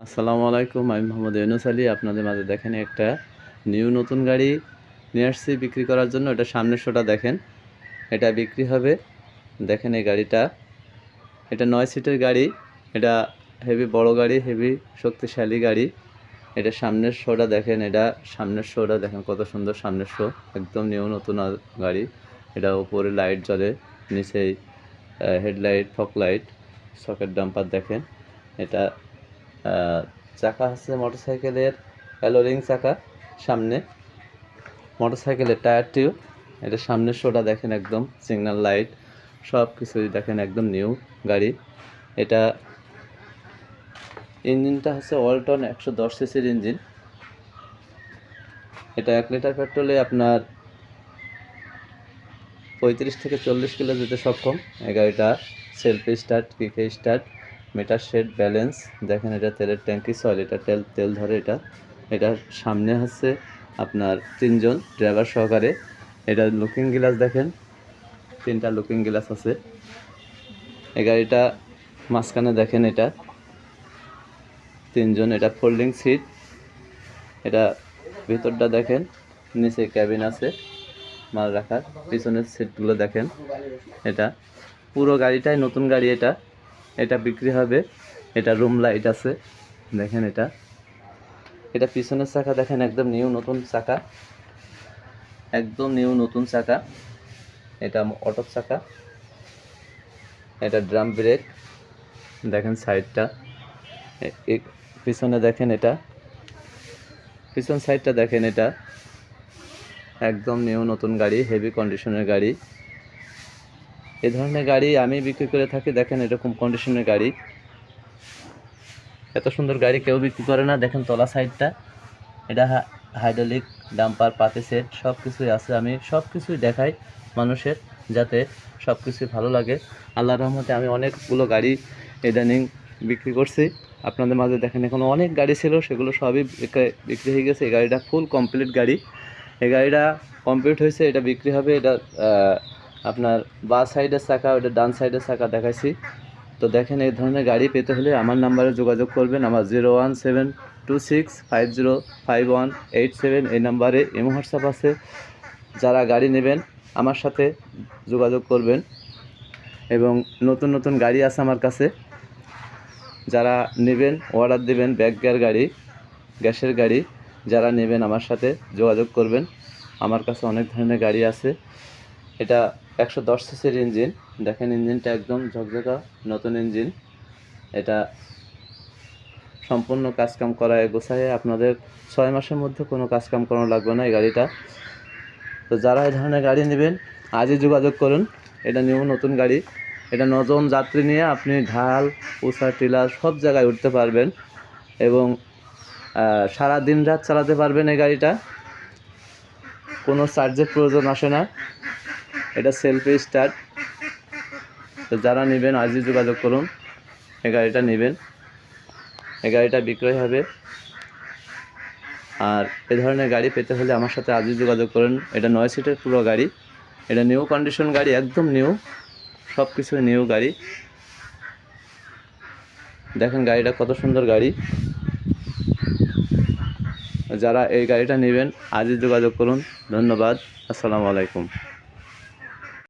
আসসালামু আলাইকুম, আমি মোহাম্মদ ইউনুস আলী। আপনাদের মাঝে দেখেন একটা নিউ নতুন গাড়ি নিয়ে আসছি বিক্রি করার জন্য। এটা সামনের শোটা দেখেন। এটা বিক্রি হবে। দেখেন এই গাড়িটা। এটা নয় সিটের গাড়ি। এটা হেভি বড় গাড়ি হেভি শক্তিশালী গাড়ি। এটা সামনের শোটা দেখেন। এটা সামনের শোটা দেখেন কত সুন্দর সামনের শো। একদম নিউ নতুন গাড়ি। এটা উপরে লাইট জ্বলে। নিচেই হেডলাইট ফক লাইট সকেট ডাম্পার দেখেন। এটা চাকা আছে মোটরসাইকেলের অ্যালোরিং চাকা সামনে। মোটরসাইকেলের টায়ার টিউব, এটা সামনের শোটা দেখেন একদম সিগন্যাল লাইট সব কিছুই দেখেন একদম নিউ গাড়ি। এটা ইঞ্জিনটা হচ্ছে ওয়ালটন একশো দশ সিসির ইঞ্জিন। এটা এক লিটার পেট্রোলে আপনার পঁয়ত্রিশ থেকে চল্লিশ কিলো যেতে সক্ষম। এই গাড়িটা সেলফ স্টার্ট কিকে স্টার্ট মিটার শেড ব্যালেন্স দেখেন এটা তেলের ট্যাঙ্কি সয়েল এটা তেল তেল ধরে এটা। এটা সামনে হচ্ছে আপনার তিনজন ড্রাইভার সহকারে। এটা লুকিং গ্লাস দেখেন, তিনটা লুকিং গ্লাস আছে। এই গাড়িটা মাঝখানে দেখেন এটা। তিনজন, এটা ফোল্ডিং সিট এটা ভিতরটা দেখেন, নিচে ক্যাবিন আছে, মাল রাখার। পিছনের সিটগুলো দেখেন, এটা। পুরো গাড়িটাই নতুন গাড়ি এটা। এটা বিক্রি হবে। এটা রুম লাইট আছে। দেখেন এটা। এটা পিছনের চাকা, দেখেন একদম নিউ নতুন চাকা। একদম নিউ নতুন চাকা। এটা অটো চাকা। এটা ড্রাম ব্রেক দেখেন সাইডটা পিছনে দেখেন এটা। পিছন সাইডটা দেখেন এটা। একদম নিউ নতুন গাড়ি হেভি কন্ডিশনের গাড়ি। এ ধরনের গাড়ি আমি বিক্রি করে থাকি, দেখেন এরকম কন্ডিশনের গাড়ি। এত সুন্দর গাড়ি কেউ বিক্রি করে না, দেখেন তলা সাইডটা এটা হাইড্রোলিক ডাম্পার পাতি সেট সব কিছুই আছে। আমি সব কিছুই দেখাই মানুষের, যাতে সব কিছুই ভালো লাগে। আল্লাহ রহমতে আমি অনেকগুলো গাড়ি ইদানিং বিক্রি করছি। আপনাদের মাঝে দেখেন এখন অনেক গাড়ি ছিল, সেগুলো সবই বিক্রি- হয়ে গেছে। এই গাড়িটা ফুল কমপ্লিট গাড়ি। এই গাড়িটা কমপ্লিট হয়েছে, এটা বিক্রি হবে, এটা আপনার বা সাইডের চাকা ওটা ডান সাইডের চাকা দেখাইছি। তো দেখেন, এই ধরনের গাড়ি পেতে হলে আমার নাম্বারে যোগাযোগ করবেন। আমার zero one seven two six five zero five one eight seven এই নাম্বারে এমো হোয়াটসঅ্যাপ আছে। যারা গাড়ি নেবেন, আমার সাথে যোগাযোগ করবেন। এবং নতুন নতুন গাড়ি আছে আমার কাছে। যারা নেবেন, অর্ডার দেবেন ব্যাক গিয়ার গাড়ি, গ্যাসের গাড়ি, যারা নেবেন, আমার সাথে যোগাযোগ করবেন। আমার কাছে অনেক ধরনের গাড়ি আছে। এটা একশো দশ সিসির ইঞ্জিন। দেখেন ইঞ্জিনটা একদম ঝকঝকা, নতুন ইঞ্জিন। এটা সম্পূর্ণ কাজকাম করায় গোছায়। আপনাদের ছয় মাসের মধ্যে কোনো কাজকাম করানো লাগবে না এই গাড়িটা। তো যারা এই ধরনের গাড়ি নেবেন, আজই যোগাযোগ করুন। এটা নিউ নতুন গাড়ি। এটা নজন যাত্রী নিয়ে আপনি ঢাল, উষা টিলার সব জায়গায় উঠতে পারবেন এবং সারা দিন রাত চালাতে পারবেন এই গাড়িটা। কোনো চার্জের প্রয়োজন আসে না। এটা সেলফি স্টার্ট তো যারা নেবেন আজই যোগাযোগ করুন। এই গাড়িটা নেবেন। এই গাড়িটা বিক্রয় হবে। আর এ ধরনের গাড়ি পেতে হলে আমার সাথে আজই যোগাযোগ করুন। এটা নয় সিটের পুরো গাড়ি। এটা নিউ কন্ডিশন গাড়ি, একদম নিউ সব কিছু নিউ গাড়ি। দেখেন গাড়িটা কত সুন্দর গাড়ি। যারা এই গাড়িটা নেবেন আজই যোগাযোগ করুন। ধন্যবাদ। আসসালামু আলাইকুম।